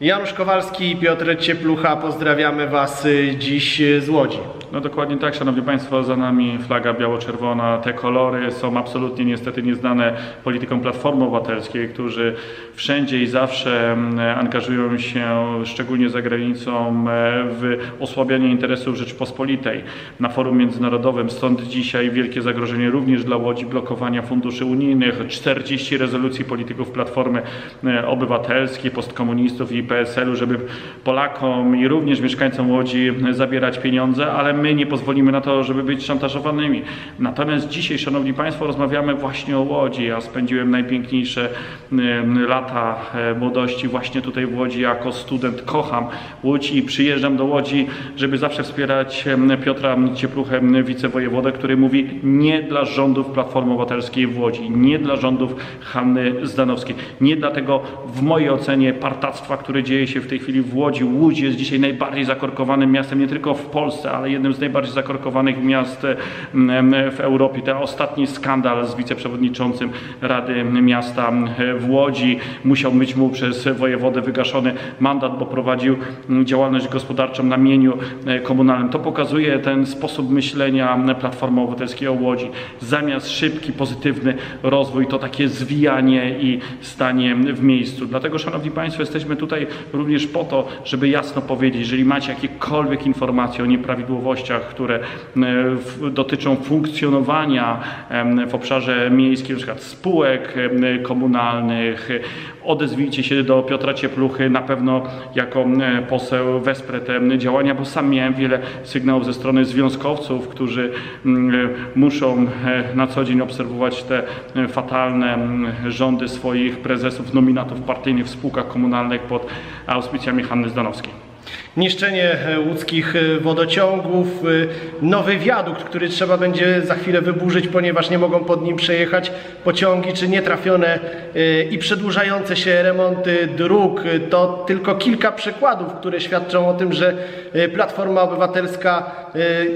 Janusz Kowalski i Piotr Cieplucha, pozdrawiamy Was y, dziś y, z Łodzi. No dokładnie tak, Szanowni Państwo, za nami flaga biało-czerwona. Te kolory są absolutnie niestety nieznane politykom Platformy Obywatelskiej, którzy wszędzie i zawsze mm, angażują się, szczególnie za granicą, e, w osłabianie interesów Rzeczpospolitej na forum międzynarodowym. Stąd dzisiaj wielkie zagrożenie również dla Łodzi blokowania funduszy unijnych, 40 rezolucji polityków Platformy e, Obywatelskiej, postkomunistów i PSL-u, żeby Polakom i również mieszkańcom Łodzi zabierać pieniądze, ale my nie pozwolimy na to, żeby być szantażowanymi. Natomiast dzisiaj, Szanowni Państwo, rozmawiamy właśnie o Łodzi. Ja spędziłem najpiękniejsze lata e, młodości właśnie tutaj w Łodzi jako student. Kocham Łódź i przyjeżdżam do Łodzi, żeby zawsze wspierać Piotra Ciepluchę, em, wicewojewodę, który mówi nie dla rządów Platformy Obywatelskiej w Łodzi, nie dla rządów Hanny Zdanowskiej, nie dla tego w mojej ocenie partactwa, które dzieje się w tej chwili w Łodzi. Łódź jest dzisiaj najbardziej zakorkowanym miastem nie tylko w Polsce, ale jednym z najbardziej zakorkowanych miast w Europie. Ten ostatni skandal z wiceprzewodniczącym Rady Miasta w Łodzi musiał być mu przez wojewodę wygaszony mandat, bo prowadził działalność gospodarczą na mieniu e, komunalnym. To pokazuje ten sposób myślenia Platformy Obywatelskiej o Łodzi. Zamiast szybki, pozytywny rozwój, to takie zwijanie i stanie w miejscu. Dlatego, Szanowni Państwo, jesteśmy tutaj również po to, żeby jasno powiedzieć, jeżeli macie jakiekolwiek informacje o które e, dotyczą funkcjonowania w obszarze miejskim, np. spółek komunalnych, odezwijcie się do Piotra Ciepluchy. Na pewno jako poseł wesprę te działania, bo sam miałem wiele sygnałów ze strony związkowców, którzy muszą e, na co dzień obserwować te e, fatalne rządy swoich prezesów, nominatów partyjnych w spółkach komunalnych pod auspicjami Hanny Zdanowskiej. Niszczenie e, łódzkich e, wodociągów, e, nowy wiadukt, który trzeba będzie za chwilę wyburzyć, ponieważ nie mogą pod nim przejechać pociągi, czy nietrafione i przedłużające się remonty dróg. To tylko kilka przykładów, które świadczą o tym, że Platforma Obywatelska,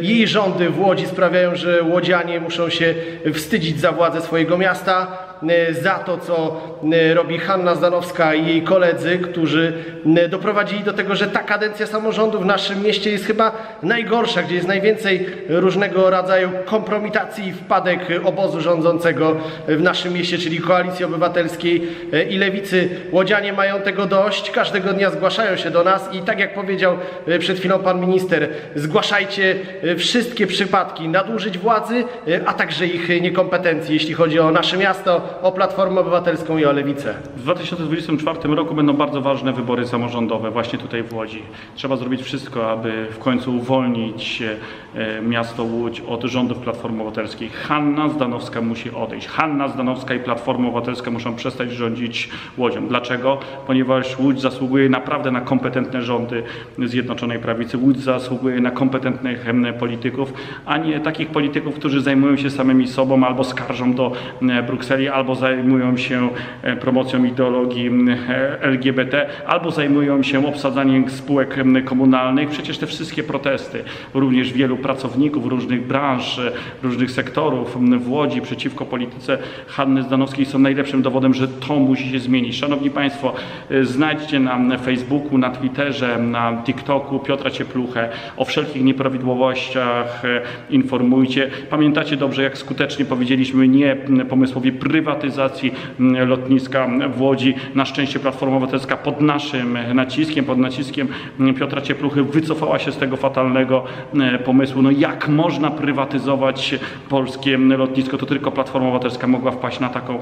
jej rządy w Łodzi sprawiają, że łodzianie muszą się wstydzić za władzę swojego miasta. E, za to, co e, robi Hanna Zdanowska i jej koledzy, którzy e, doprowadzili do tego, że ta kadencja samorządu w naszym mieście jest chyba najgorsza, gdzie jest najwięcej różnego rodzaju kompromitacji i wpadek obozu rządzącego w naszym mieście, czyli Koalicji Obywatelskiej i Lewicy. Łodzianie mają tego dość, każdego dnia zgłaszają się do nas i tak jak powiedział przed chwilą pan minister, zgłaszajcie wszystkie przypadki nadużyć władzy, a także ich niekompetencji, jeśli chodzi o nasze miasto, o Platformę Obywatelską i o Lewicę. W 2024 roku będą bardzo ważne wybory samorządowe właśnie tutaj w Łodzi. Trzeba zrobić wszystko, aby w końcu uwolnić e, miasto Łódź od rządów Platformy Obywatelskiej. Hanna Zdanowska musi odejść. Hanna Zdanowska i Platforma Obywatelska muszą przestać rządzić Łodzią. Dlaczego? Ponieważ Łódź zasługuje naprawdę na kompetentne rządy Zjednoczonej Prawicy. Łódź zasługuje na kompetentnych polityków, a nie takich polityków, którzy zajmują się samymi sobą albo skarżą do e, Brukseli, albo zajmują się e, promocją ideologii e, LGBT, albo zajmują się obsadzaniem spółek komunalnych. Przecież te wszystkie protesty, również wielu pracowników różnych branż, e, różnych sektorów w Łodzi przeciwko polityce Hanny Zdanowskiej są najlepszym dowodem, że to musi się zmienić. Szanowni Państwo, znajdźcie na Facebooku, na Twitterze, na TikToku Piotra Ciepluchę. O wszelkich nieprawidłowościach informujcie. Pamiętacie dobrze, jak skutecznie powiedzieliśmy nie pomysłowi prywatyzacji m, lotniska w Łodzi. Na szczęście Platforma Obywatelska pod naszym naciskiem, pod naciskiem m, Piotra Ciepluchy wycofała się z tego fatalnego m, pomysłu. No jak można prywatyzować polskie lotnisko? To tylko Platforma Obywatelska mogła wpaść na, taką,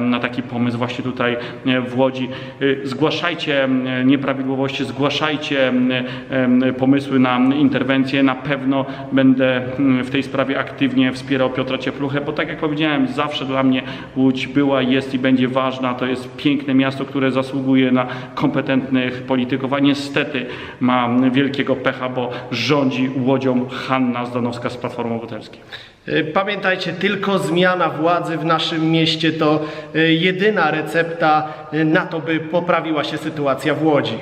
na taki pomysł właśnie tutaj e, w Łodzi. Y, Zgłaszajcie nieprawidłowości, zgłaszajcie pomysły na interwencje. Na pewno będę mm, w tej sprawie aktywnie wspierał Piotra Ciepluchę, bo tak jak powiedziałem, zawsze dla mnie Łódź była, jest i będzie ważna. To jest piękne miasto, które zasługuje na kompetentnych polityków, a niestety ma wielkiego pecha, bo rządzi Łodzią Hanna Zdanowska z Platformy Obywatelskiej. E, Pamiętajcie, tylko zmiana władzy w naszym mieście to e, jedyna recepta e, na to, by poprawiła się sytuacja w Łodzi.